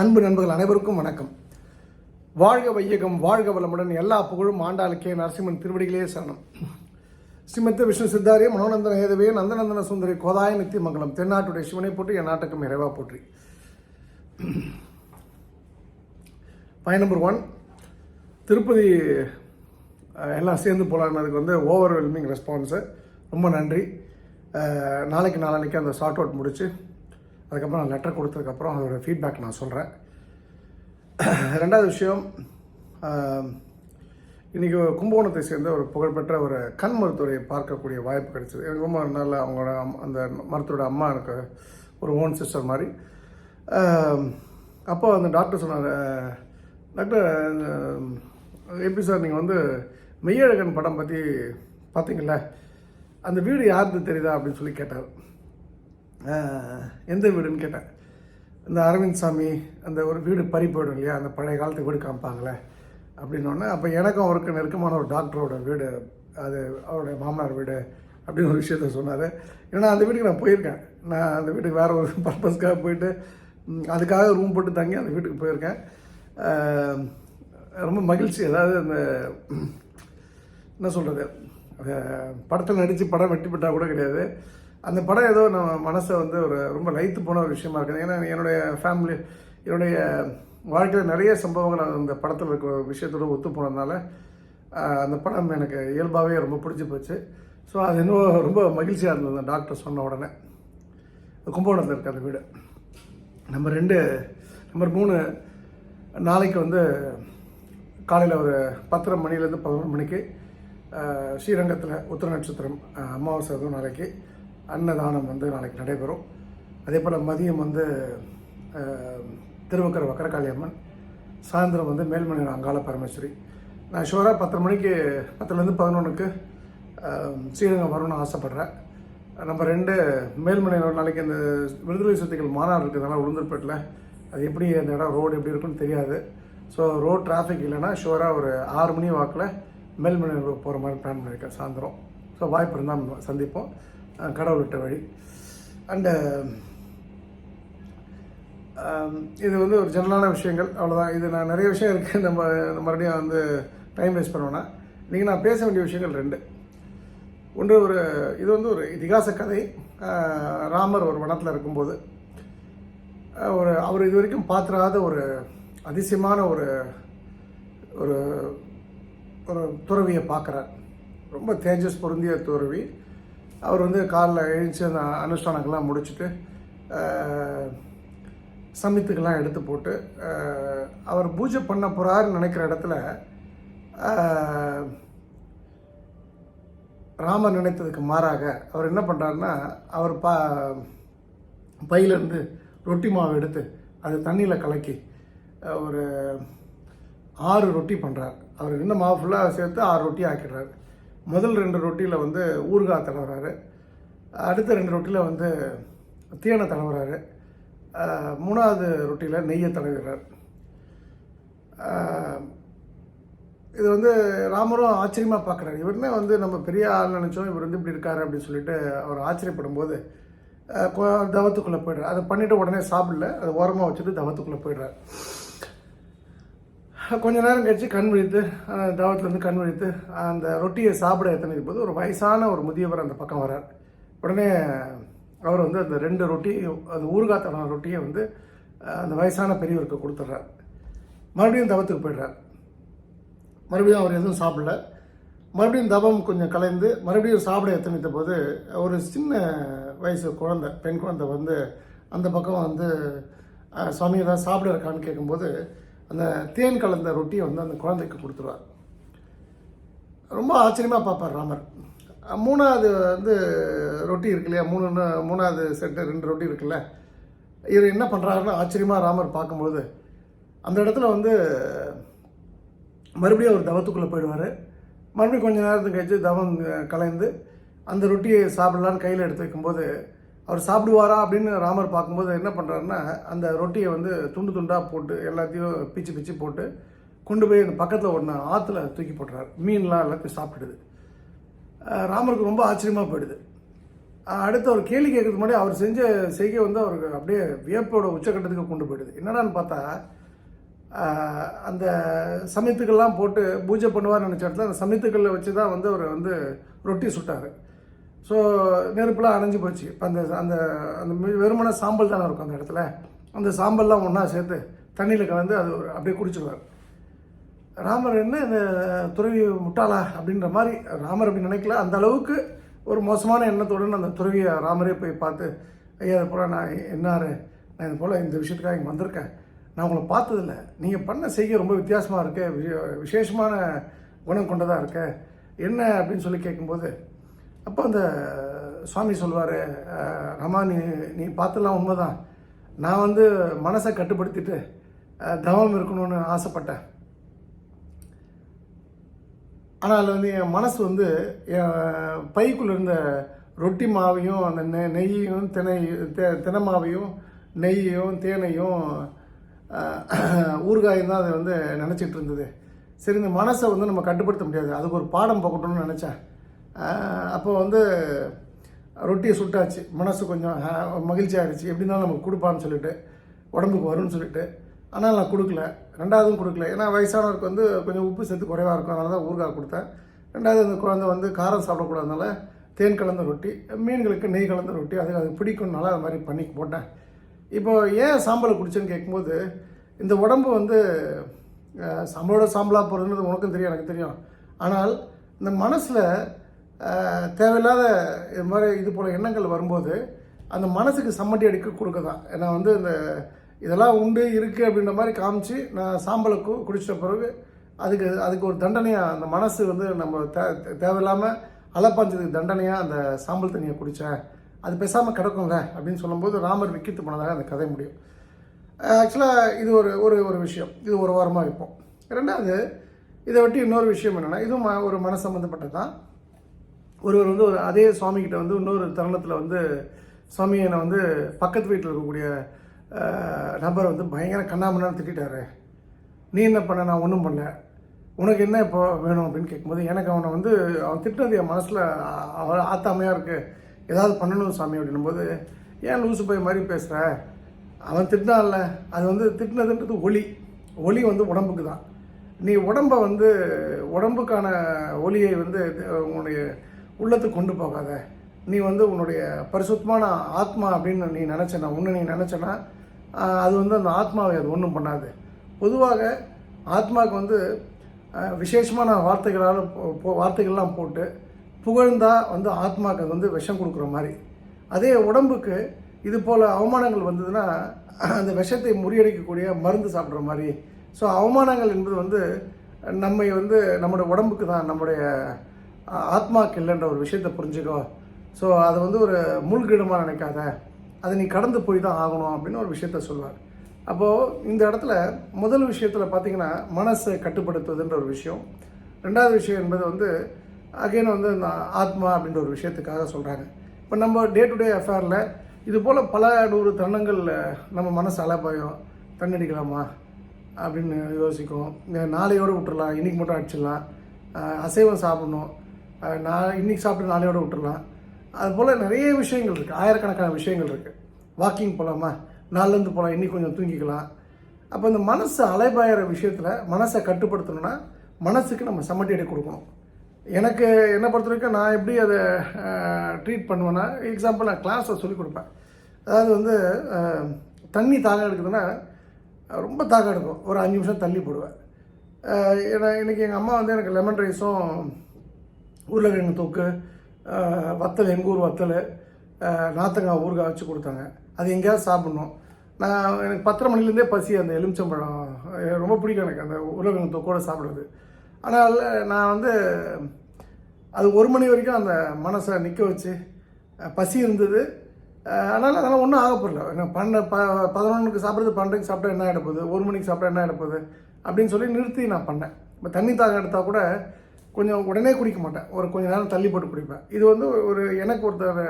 அன்பு நண்பர்கள் அனைவருக்கும் வணக்கம். வாழ்க வையகம் வாழ்க வளமுடன் எல்லா புகழும் ஆண்டாளுக்கே நரசிம்மன் திருவடிகளே சரணம். ஸ்ரீமத்த விஷ்ணு சித்தாரிய மனோநந்தன ஹேதவே நந்தநந்தன சுந்தரி கோதாய நித்தியமங்கலம் தென்னாட்டுடைய சிவனை போற்றி என் நாட்டுக்கும் இறைவா போற்றி. பயன் நம்பர் ஒன் திருப்பதி எல்லாம் சேர்ந்து போகலான்னதுக்கு வந்து ஓவர்வெல்மிங் ரெஸ்பான்ஸு ரொம்ப நன்றி. நாளைக்கு நாளான்னைக்கு அந்த ஷார்ட் அவுட் முடிச்சு அதுக்கப்புறம் நான் லெட்டர் கொடுத்ததுக்கப்புறம் அதோட ஃபீட்பேக் நான் சொல்கிறேன் ரெண்டாவது விஷயம் இன்றைக்கி இன்னைக்கு கும்பகோணத்தை சேர்ந்த ஒரு புகழ்பெற்ற ஒரு கண் மருத்துவரை பார்க்கக்கூடிய வாய்ப்பு கிடைச்சிது. எனக்கு ரொம்ப நல்ல அவங்களோட அந்த மருத்துவரோட அம்மா எனக்கு ஒரு ஓன் சிஸ்டர் மாதிரி. அப்போ அந்த டாக்டர் சொன்னார் டாக்டர் எப்படி சார் நீங்கள் வந்து மெய்யழகன் படம் பற்றி பார்த்தீங்களா அந்த வீடு யாருக்கு தெரியுதா? அப்படின்னு சொல்லி கேட்டார். எந்த வீடுன்னு கேட்டேன். இந்த அரவிந்த் சாமி அந்த ஒரு வீடு பறி போயிடும் இல்லையா? அந்த பழைய காலத்து வீடு காமிப்பாங்களே? அப்படின்னோடனே அப்போ எனக்கும் அவருக்கு நெருக்கமான ஒரு டாக்டரோட வீடு அது அவருடைய மாமனார் வீடு அப்படின்னு ஒரு விஷயத்த சொன்னார். ஏன்னா அந்த வீட்டுக்கு நான் போயிருக்கேன். நான் அந்த வீட்டுக்கு வேறு ஒரு பர்பஸ்க்காக போயிட்டு அதுக்காக ரூம் போட்டு தங்கி அந்த வீட்டுக்கு போயிருக்கேன். ரொம்ப மகிழ்ச்சி. அதாவது அந்த என்ன சொல்கிறது படத்தில் நடித்து படம் வெட்டி பெற்றால் கூட கிடையாது. அந்த படம் ஏதோ நம்ம மனசை வந்து ஒரு ரொம்ப லைத்து போன ஒரு விஷயமா இருக்குது. ஏன்னா என்னுடைய ஃபேமிலி என்னுடைய வாழ்க்கையில் நிறைய சம்பவங்கள் அந்த படத்தில் இருக்கிற விஷயத்தோடு விஷயத்தோட ஒத்து போனதுனால அந்த படம் எனக்கு இயல்பாகவே ரொம்ப பிடிச்சி போச்சு. ஸோ அது இன்னும் ரொம்ப மகிழ்ச்சியாக இருந்தது. டாக்டர் சொன்ன உடனே. கும்பகோணத்தில் இருக்க அந்த வீடு. நம்பர் ரெண்டு நம்பர் மூணு நாளைக்கு வந்து காலையில் ஒரு பத்தரை மணிலேருந்து பதினொரு மணிக்கு ஸ்ரீரங்கத்தில் உத்திர நட்சத்திரம் அமாவாசை அதுவும் நாளைக்கு. அன்னதானம் வந்து நாளைக்கு நடைபெறும். அதே போல் மதியம் வந்து திருவக்கர் திருவக்கர வக்கரகாளி அம்மன் சாயந்தரம் வந்து மேல்மணி அங்காள பரமேஸ்வரி. நான் ஷுவராக பத்தரை மணிக்கு பத்துலேருந்து பதினொன்றுக்கு ஸ்ரீரங்கம் வரணும்னு ஆசைப்பட்றேன். நம்ம ரெண்டு மேல்மனை நாளைக்கு அந்த விடுதலை சக்திகள் மாநாடு இருக்கிறதுனால உளுந்தூர்பேட்டில் அது எப்படி அந்த இடம் ரோடு எப்படி இருக்குன்னு தெரியாது. ஸோ ரோட் டிராஃபிக் இல்லைன்னா ஷுவராக ஒரு ஆறு மணி வாக்கில் மேல்மனை போகிற மாதிரி பிளான் பண்ணியிருக்கேன் சாயந்தரம். ஸோ வாய்ப்பு இருந்தால் சந்திப்போம். கடவுள் விட்ட வழி. அண்டு இது வந்து ஒரு ஜென்ரலான விஷயங்கள் அவ்வளோதான் இது நான் நிறைய விஷயம் இருக்குது நம்ம மறுபடியும் வந்து டைம் வேஸ்ட் பண்ணுவோன்னா இன்றைக்கி நான் பேச வேண்டிய விஷயங்கள் ரெண்டு. ஒன்று ஒரு இது வந்து ஒரு இதிகாச கதை. ராமர் ஒரு வனத்தில் இருக்கும்போது ஒரு அவர் இது வரைக்கும் பார்த்துடாத ஒரு அதிசயமான ஒரு ஒரு ஒரு துறவியை பார்க்குறார். ரொம்ப தேஜஸ் பொருந்திய துறவி. அவர் வந்து காலில் எழுந்துச்சு அந்த அனுஷ்டானங்கள்லாம் முடிச்சுட்டு சமித்துக்கெல்லாம் எடுத்து போட்டு அவர் பூஜை பண்ண போகிறாருன்னு நினைக்கிற இடத்துல ராமர் நினைத்ததுக்கு மாறாக அவர் என்ன பண்ணுறாருன்னா அவர் பா பையிலேருந்து ரொட்டி மாவு எடுத்து அது தண்ணியில் கலக்கி ஒரு ஆறு ரொட்டி பண்ணுறார் அவர் இன்னும் மாவு ஃபுல்லாக சேர்த்து ஆறு ரொட்டி ஆக்கிடுறாரு. முதல் ரெண்டு ரொட்டியில் வந்து ஊறுகாய் தடவுறாரு அடுத்த ரெண்டு ரொட்டியில் வந்து தீயனை தடவுறாரு மூணாவது ரொட்டியில் நெய்யை தடவுகிறார். இது வந்து ராமரும் ஆச்சரியமாக பார்க்குறாரு இவருமே வந்து நம்ம பெரிய ஆள் நினச்சோம் இவர் வந்து இப்படி இருக்காரு அப்படின்னு சொல்லிட்டு அவர் ஆச்சரியப்படும் போது தவத்துக்குள்ளே போயிடுறார். அதை பண்ணிவிட்டு உடனே சாப்பிடல. அதை ஓரமாக வச்சுட்டு தவத்துக்குள்ளே போயிடுறார். கொஞ்ச நேரம் கழிச்சு கண் விழித்து தவத்துலேருந்து கண் விழித்து அந்த ரொட்டியை சாப்பிட எத்தனை போது ஒரு வயசான ஒரு முதியவர் அந்த பக்கம் வரார். உடனே அவர் வந்து அந்த ரெண்டு ரொட்டி அந்த ஊறுகாய் ரொட்டியை வந்து அந்த வயசான பெரியவருக்கு கொடுத்துட்றார் மறுபடியும் தவத்துக்கு போயிடுறார். மறுபடியும் அவர் எதுவும் சாப்பிடல. மறுபடியும் தவம் கொஞ்சம் கலைந்து மறுபடியும் சாப்பிட எத்தனைத்த போது ஒரு சின்ன வயசு குழந்தை பெண் குழந்தை வந்து அந்த பக்கம் வந்து சுவாமி ஏதாவது சாப்பிட இருக்கான்னு கேட்கும்போது அந்த தேன் கலந்த ரொட்டியை வந்து அந்த குழந்தைக்கு கொடுத்துருவார். ரொம்ப ஆச்சரியமாக பார்ப்பார் ராமர். மூணாவது வந்து ரொட்டி இருக்கு இல்லையா? மூணு மூணாவது செட்டு ரெண்டு ரொட்டி இருக்குல்ல? இவர் என்ன பண்ணுறாருன்னு ஆச்சரியமாக ராமர் பார்க்கும்போது அந்த இடத்துல வந்து மறுபடியும் அவர் தவத்துக்குள்ளே போயிடுவார். மறுபடியும் கொஞ்ச நேரத்துக்கு கழிச்சு தவம் கலைந்து அந்த ரொட்டியை சாப்பிடலான்னு கையில் எடுத்து வைக்கும்போது அவர் சாப்பிடுவாரா அப்படின்னு ராமர் பார்க்கும்போது என்ன பண்ணுறாருன்னா அந்த ரொட்டியை வந்து துண்டு துண்டாக போட்டு எல்லாத்தையும் பிச்சு பிச்சு போட்டு கொண்டு போய் அந்த பக்கத்தில் ஒன்று ஆற்றுல தூக்கி போட்டுறாரு. மீன்லாம் எல்லாத்தையும் சாப்பிட்டுடுது. ராமருக்கு ரொம்ப ஆச்சரியமாக போயிடுது. அடுத்து அவர் கேள்வி கேட்கறதுக்கு முன்னாடி அவர் செஞ்ச செய்கை வந்து அவருக்கு அப்படியே வியப்போட உச்சக்கட்டத்துக்கு கொண்டு போயிடுது. என்னடான்னு பார்த்தா அந்த சமைத்துக்கள்லாம் போட்டு பூஜை பண்ணுவார் நினச்ச இடத்துல அந்த சமயத்துக்களில் வச்சு தான் வந்து அவர் வந்து ரொட்டி சுட்டார். ஸோ நெருப்புலாம் அணைஞ்சு போச்சு. இப்போ அந்த அந்த அந்த வெறுமன சாம்பல் தானே இருக்கும் அந்த இடத்துல. அந்த சாம்பல்லாம் ஒன்றா சேர்த்து தண்ணியில் கலந்து அது ஒரு அப்படியே குடிச்சிடுவார் ராமர் என்ன இந்த துறவி முட்டாளா அப்படின்ற மாதிரி ராமர் அப்படி நினைக்கல. அந்த அளவுக்கு ஒரு மோசமான எண்ணத்துடன் அந்த துறவியை ராமரே போய் பார்த்து ஐயா அது போல் நான் என்னாரு? நான் இது போல் இந்த விஷயத்துக்காக இங்கே வந்திருக்கேன். நான் உங்களை பார்த்ததில்ல. நீங்கள் பண்ண செய்ய ரொம்ப வித்தியாசமாக இருக்கு. விஷ- விசேஷமான குணம் கொண்டதாக இருக்க. என்ன? அப்படின்னு சொல்லி கேட்கும்போது அப்போ அந்த சுவாமி சொல்வார் ரமா நீ நீ பார்த்துலாம் உண்மைதான். நான் வந்து மனசை கட்டுப்படுத்திட்டு தவம் இருக்கணும்னு ஆசைப்பட்டேன். ஆனால் அதில் வந்து என் மனசு வந்து என் பைக்குள்ளே இருந்த ரொட்டி மாவையும் அந்த நெ நெய்யையும் தினை தெ- தினமாவையும் நெய்யையும் தேனையும் ஊறுகாயும் தான் அதை வந்து நினச்சிட்டு இருந்தது. சரி இந்த மனசை வந்து நம்ம கட்டுப்படுத்த முடியாது. அதுக்கு ஒரு பாடம் போகட்டும்னு நினச்சேன். அப்போ வந்து ரொட்டியை சுட்டாச்சு. மனசு கொஞ்சம் மகிழ்ச்சி ஆகிடுச்சு எப்படி நமக்கு கொடுப்பான்னு சொல்லிட்டு உடம்புக்கு வரும்னு சொல்லிட்டு. ஆனால் நான் கொடுக்கல. ரெண்டாவதும் கொடுக்கல. ஏன்னா வயசானவருக்கு வந்து கொஞ்சம் உப்பு சத்து குறைவாக இருக்கும். அதனால தான் ஊறுகாய் கொடுத்தேன். ரெண்டாவது அந்த குழந்தை வந்து காரம் சாப்பிடக்கூடாதனால தேன் கலந்த ரொட்டி மீன்களுக்கு நெய் கலந்த ரொட்டி அது அது பிடிக்கும்னால அது மாதிரி பண்ணி போட்டேன். இப்போ ஏன் சாம்பலை குடிச்சேன்னு கேட்கும்போது இந்த உடம்பு வந்து சாம்பலோட சாம்பலாக போகிறதுன்றது உனக்கும் தெரியும் எனக்கு தெரியும். ஆனால் இந்த மனசில் தேவையில்லாத இது மாதிரி இது போல் எண்ணங்கள் வரும்போது அந்த மனசுக்கு சம்மட்டி அடிக்க கொடுக்க தான். ஏன்னா வந்து இந்த இதெல்லாம் உண்டு இருக்குது அப்படின்ற மாதிரி காமிச்சு நான் சாம்பலை கு குடிச்சிட்ட பிறகு அதுக்கு அதுக்கு ஒரு தண்டனையாக அந்த மனசு வந்து நம்ம தே தேவையில்லாமல் அலப்பாஞ்சதுக்கு தண்டனையாக அந்த சாம்பல் தண்ணியை குடித்தேன் அது பேசாமல் கிடக்குங்க அப்படின்னு சொல்லும்போது ராமர் விக்கித்து போனதாக அந்த கதை முடியும். ஆக்சுவலாக இது ஒரு ஒரு ஒரு விஷயம். இது ஒரு வாரமாக வைப்போம். ரெண்டாவது இதை விட்டு இன்னொரு விஷயம் என்னென்னா இதுவும் ம- ஒரு மன சம்மந்தப்பட்டது தான். ஒருவர் வந்து ஒரு அதே சுவாமிகிட்ட வந்து இன்னொரு தருணத்தில் வந்து சுவாமி என்னை வந்து பக்கத்து வீட்டில் இருக்கக்கூடிய நபர் வந்து பயங்கர கண்ணாமண்ணான்னு திட்டாரு நீ என்ன பண்ண? நான் ஒன்றும் பண்ணல. உனக்கு என்ன இப்போ வேணும் அப்படின்னு கேட்கும்போது எனக்கு அவனை வந்து அவன் திட்டினது என் மனசில் அவள் ஆத்தாமையாக இருக்குது ஏதாவது பண்ணணும் சாமி அப்படின்னும்போது ஏன் லூசு போய் மாதிரி பேசுகிற அவன் திட்டினான்ல. அது வந்து திட்டினதுன்றது ஒளி ஒளி வந்து உடம்புக்கு தான் நீ உடம்பை வந்து உடம்புக்கான ஒளியை வந்து உன்னுடைய உள்ளத்துக்கு கொண்டு போகாத. நீ வந்து உன்னுடைய பரிசுத்தமான ஆத்மா அப்படின்னு நீ நினச்சனா ஒன்று நீ நினச்சனா அது வந்து அந்த ஆத்மாவை அது ஒன்றும் பண்ணாது. பொதுவாக ஆத்மாவுக்கு வந்து விசேஷமான வார்த்தைகளால் போ- வார்த்தைகள்லாம் போட்டு புகழ்ந்தா வந்து ஆத்மாவுக்கு அது வந்து விஷம் கொடுக்குற மாதிரி. அதே உடம்புக்கு இது போல் அவமானங்கள் வந்ததுன்னா அந்த விஷத்தை முறியடிக்கக்கூடிய மருந்து சாப்பிட்ற மாதிரி. ஸோ அவமானங்கள் என்பது வந்து நம்மை வந்து நம்முடைய உடம்புக்கு தான் நம்முடைய ஆத்மாக்கு இல்லைன்ற ஒரு விஷயத்தை புரிஞ்சுக்கோ. ஸோ அதை வந்து ஒரு மூழ்கிடமாக நினைக்காத. அதை நீ கடந்து போய் தான் ஆகணும் அப்படின்னு ஒரு விஷயத்த சொல்லுவார் அப்போது இந்த இடத்துல முதல் விஷயத்தில் பார்த்தீங்கன்னா மனசை கட்டுப்படுத்துவதுன்ற ஒரு விஷயம். ரெண்டாவது விஷயம் என்பது வந்து அகைன் வந்து இந்த ஆத்மா அப்படின்ற ஒரு விஷயத்துக்காக சொல்கிறாங்க இப்போ நம்ம டே டு டே அஃபேரில் இது போல் பல நூறு தருணங்களில் நம்ம மனசு அலப்பாயும். தண்ணடிக்கலாமா அப்படின்னு யோசிக்கும். இந்த நாளையோடு விட்டுறலாம். இன்றைக்கி மட்டும் அடிச்சிடலாம். அசைவம் சாப்பிடணும். நான் இன்றைக்கி சாப்பிட்டு நாளையோடு விட்டுறலாம். அது போல் நிறைய விஷயங்கள் இருக்குது ஆயிரக்கணக்கான விஷயங்கள் இருக்குது வாக்கிங் போகலாமா நாலுலேருந்து போகலாம் இன்றைக்கி கொஞ்சம் தூங்கிக்கலாம். அப்போ இந்த மனசு அலைபாயிற விஷயத்தில் மனசை கட்டுப்படுத்தணும்னா மனசுக்கு நம்ம சம்மட்டி கொடுக்கணும். எனக்கு என்ன பொறுத்த வரைக்கும் நான் எப்படி அதை ட்ரீட் பண்ணுவேன்னா எக்ஸாம்பிள் நான் கிளாஸில் சொல்லிக் கொடுப்பேன். அதாவது வந்து தண்ணி தாகம் எடுக்குதுன்னா ரொம்ப தாகம் எடுக்கும். ஒரு அஞ்சு நிமிஷம் தள்ளி போடுவேன். ஏன்னா இன்றைக்கி எங்கள் அம்மா வந்து எனக்கு லெமன் ரைஸும் உருளைக்கிழங்கு தொக்கு வத்தல் எங்கள் ஊர் வத்தல் நாத்தங்காய் ஊறுகாய் வச்சு கொடுத்தாங்க. அது எங்கேயாவது சாப்பிட்ணும். நான் எனக்கு பத்தரை மணிலேருந்தே பசி அந்த எலுமிச்சம்பழம். ரொம்ப பிடிக்கும் எனக்கு அந்த உருளைக்கிழங்கு தொக்கோட சாப்பிட்றது. ஆனால் நான் வந்து அது ஒரு மணி வரைக்கும் அந்த மனசை நிற்க வச்சு பசி இருந்தது. அதனால் அதெல்லாம் ஒன்றும் ஆக போகல நான் ப பதினொன்றுக்கு சாப்பிட்றது பன்னெண்டுக்கு சாப்பிட்டா என்ன ஆகிட போகுது? ஒரு மணிக்கு சாப்பிட்டா என்ன ஆகிட போகுது? அப்படின்னு சொல்லி நிறுத்தி நான் பண்ணேன். இப்போ தண்ணி தாகம் எடுத்தால் கூட கொஞ்சம் உடனே குடிக்க மாட்டேன். ஒரு கொஞ்ச நேரம் தள்ளி போட்டு குடிப்பேன். இது வந்து ஒரு எனக்கு ஒருத்தர்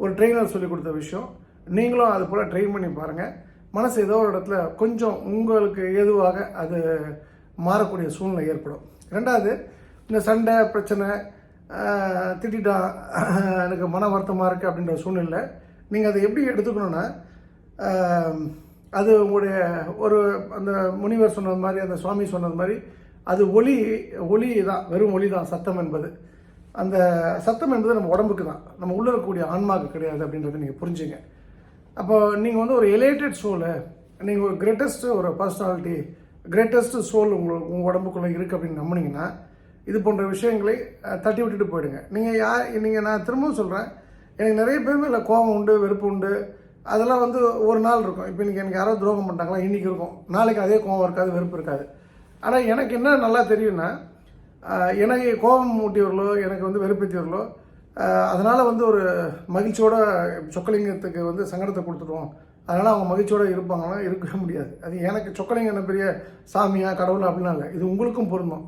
ஒரு ட்ரெயினர் சொல்லி கொடுத்த விஷயம். நீங்களும் அது போல் ட்ரெயின் பண்ணி பாருங்கள் மனசு ஏதோ ஒரு இடத்துல கொஞ்சம் உங்களுக்கு ஏதுவாக அது மாறக்கூடிய சூழ்நிலை ஏற்படும். ரெண்டாவது இந்த சண்டை பிரச்சனை ஆஹ், எனக்கு மன வருத்தமாக இருக்குது அப்படின்ற சூழ்நிலை நீங்கள் அதை எப்படி எடுத்துக்கணுன்னா அது உங்களுடைய ஒரு அந்த முனிவர் சொன்னது மாதிரி அந்த சுவாமி சொன்னது மாதிரி அது ஒளி ஒளி தான் வெறும் ஒளி தான் சத்தம் என்பது. அந்த சத்தம் என்பது நம்ம உடம்புக்கு தான் நம்ம உள்ள இருக்கக்கூடிய ஆன்மாவுக்கு கிடையாது அப்படின்றத நீங்கள் புரிஞ்சுங்க. அப்போ நீங்கள் வந்து ஒரு எலேட்டட் சோலு நீங்கள் ஒரு கிரேட்டஸ்ட் ஒரு பர்சனாலிட்டி கிரேட்டஸ்ட் சோல் உங்களுக்கு உங்கள் உடம்புக்குள்ளே இருக்குது அப்படின்னு நம்பினீங்கன்னா இது போன்ற விஷயங்களை தட்டி விட்டுட்டு போயிடுங்க. நீங்கள் யார் நீங்கள் நான் திரும்பவும் சொல்கிறேன் எனக்கு நிறைய பேர் மேலே கோபம் உண்டு வெறுப்பு உண்டு. அதெல்லாம் வந்து ஒரு நாள் இருக்கும். இப்போ இன்றைக்கி எனக்கு யாரோ துரோகம் பண்ணிட்டாங்களா இன்றைக்கி இருக்கும். நாளைக்கு அதே கோபம் இருக்காது வெறுப்பு இருக்காது. ஆனால் எனக்கு என்ன நல்லா தெரியும்னா எனக்கு கோபம் மூட்டியவர்களோ எனக்கு வந்து வெறுப்பேற்றியவர்களோ அதனால் வந்து ஒரு மகிழ்ச்சியோட சொக்கலிங்கத்துக்கு வந்து சங்கடத்தை கொடுத்துருவோம் அதனால் அவங்க மகிழ்ச்சியோடு இருப்பாங்கன்னா இருக்கவே முடியாது. அது எனக்கு சொக்கலிங்கம் என்ன பெரிய சாமியா கடவுள் அப்படிலாம் இல்லை. இது உங்களுக்கும் பொருந்தும்.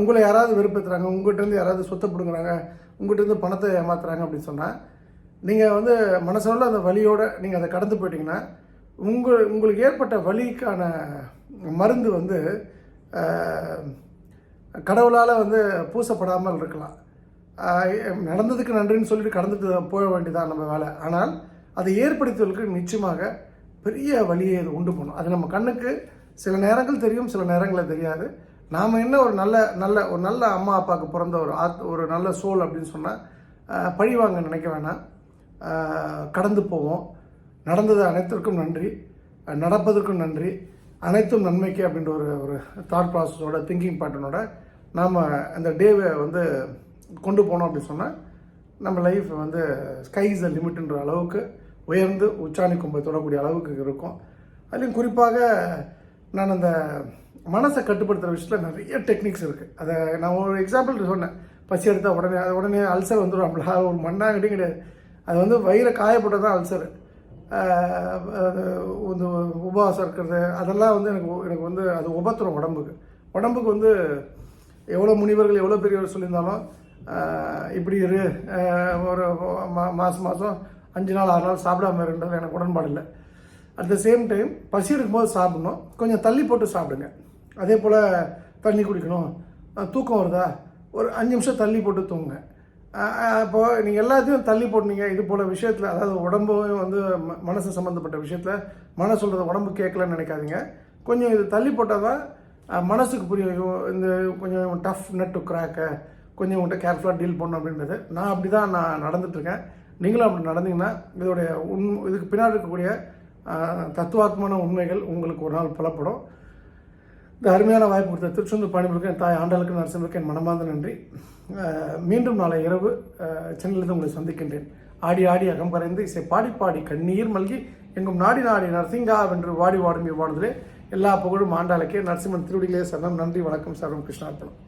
உங்களை யாராவது வெறுப்பேற்றுறாங்க உங்கள்கிட்டருந்து யாராவது சொத்தை பிடுங்குறாங்க உங்கள்கிட்டருந்து பணத்தை ஏமாத்துறாங்க அப்படின்னு சொன்னால் நீங்கள் வந்து மனசளவில் அந்த வழியோடு நீங்கள் அதை கடந்து போயிட்டீங்கன்னா உங்கள் உங்களுக்கு ஏற்பட்ட வழிக்கான மருந்து வந்து கடவுளால் வந்து பூசப்படாமல் இருக்கலாம். நடந்ததுக்கு நன்றின்னு சொல்லிட்டு கடந்துட்டு போக வேண்டியதான் நம்ம வேலை. ஆனால் அதை ஏற்படுத்துவதற்கு நிச்சயமாக பெரிய வழியை அது உண்டு பண்ணும். அது நம்ம கண்ணுக்கு சில நேரங்கள் தெரியும் சில நேரங்களில் தெரியாது. நாம் என்ன ஒரு நல்ல நல்ல ஒரு நல்ல அம்மா அப்பாவுக்கு பிறந்த ஒரு ஆத் ஒரு நல்ல சோல் அப்படின்னு சொன்னால் பழிவாங்க நினைக்க வேணாம். கடந்து போவோம். நடந்தது அனைத்திற்கும் நன்றி. நடப்பதற்கும் நன்றி. அனைத்தும் நன்மைக்கு அப்படின்ற ஒரு ஒரு தாட் ப்ராசஸோட திங்கிங் பேட்டர்னோட நாம் அந்த டேவை வந்து கொண்டு போனோம் அப்படின்னு சொன்னால் நம்ம லைஃப் வந்து ஸ்கைஸ் த லிமிட்ன்ற அளவுக்கு உயர்ந்து உச்சாணி கும்பை தொடக்கூடிய அளவுக்கு இருக்கும். அதுலேயும் குறிப்பாக நான் அந்த மனசை கட்டுப்படுத்துகிற விஷயத்தில் நிறைய டெக்னிக்ஸ் இருக்குது அதை நான் ஒரு எக்ஸாம்பிள் சொன்னேன். பசி எடுத்தால் உடனே அது உடனே அல்சர் வந்துடும் ஒரு மண்ணாங்கட்டி கிடையாது. அது வந்து வயிறை காயப்பட்டது தான் அல்சர் இந்த உபவாசம் இருக்கிறது அதெல்லாம் வந்து எனக்கு எனக்கு வந்து அது உபத்திரம் உடம்புக்கு. உடம்புக்கு வந்து எவ்வளோ முனிவர்கள் எவ்வளோ பெரியவர் சொல்லியிருந்தாலும் இப்படி இரு ஒரு மா மாதம் மாதம் அஞ்சு நாள் ஆறு நாள் சாப்பிடாம இருன்றது எனக்கு உடன்பாடு இல்லை. அட் த சேம் டைம் பசி இருக்கும்போது சாப்பிடணும். கொஞ்சம் தள்ளி போட்டு சாப்பிடுங்க. அதே போல் தண்ணி குடிக்கணும். தூக்கம் வருதா? ஒரு அஞ்சு நிமிஷம் தள்ளி போட்டு தூங்குங்க. அப்போது நீங்கள் எல்லாத்தையும் தள்ளி போட்டீங்க இது போல் விஷயத்தில் அதாவது உடம்பும் வந்து ம- மனசு சம்மந்தப்பட்ட விஷயத்தில் மனசு சொல்கிறது உடம்பு கேட்கலன்னு நினைக்காதீங்க. கொஞ்சம் இது தள்ளி போட்டால் தான் மனசுக்கு புரியும். இந்த கொஞ்சம் டஃப் நட் டு கிராக்க கொஞ்சம் உங்கள்கிட்ட கேர்ஃபுல்லாக டீல் பண்ணணும் அப்படின்றது. நான் அப்படி தான் நான் நடந்துட்டுருக்கேன். நீங்களும் அப்படி நடந்தீங்கன்னா இதோடைய உண் இதுக்கு பின்னாடி இருக்கக்கூடிய தத்துவாத்மான உண்மைகள் உங்களுக்கு ஒரு நாள் புலப்படும். இந்த அருமையான வாய்ப்பு கொடுத்த திருச்செந்தூர் பாணிபுருக்கு என் தாய் ஆண்டாளுக்கு நரசிம்மருக்கு என் மனமார்ந்த நன்றி. மீண்டும் நாளை இரவு சென்னையிலிருந்து உங்களை சந்திக்கின்றேன். ஆடி ஆடி அகம் கரைந்து இசை பாடி பாடி கண்ணீர் மல்கி எங்கும் நாடி நாடி நரசிங்கா வென்று வாடி வாடும் இவ்வாடுதலே எல்லா புகழும் ஆண்டாளுக்கே. நரசிம்மன் திருவடிகளே சரணம். நன்றி வணக்கம் சரணம் கிருஷ்ணார்ப்பணம்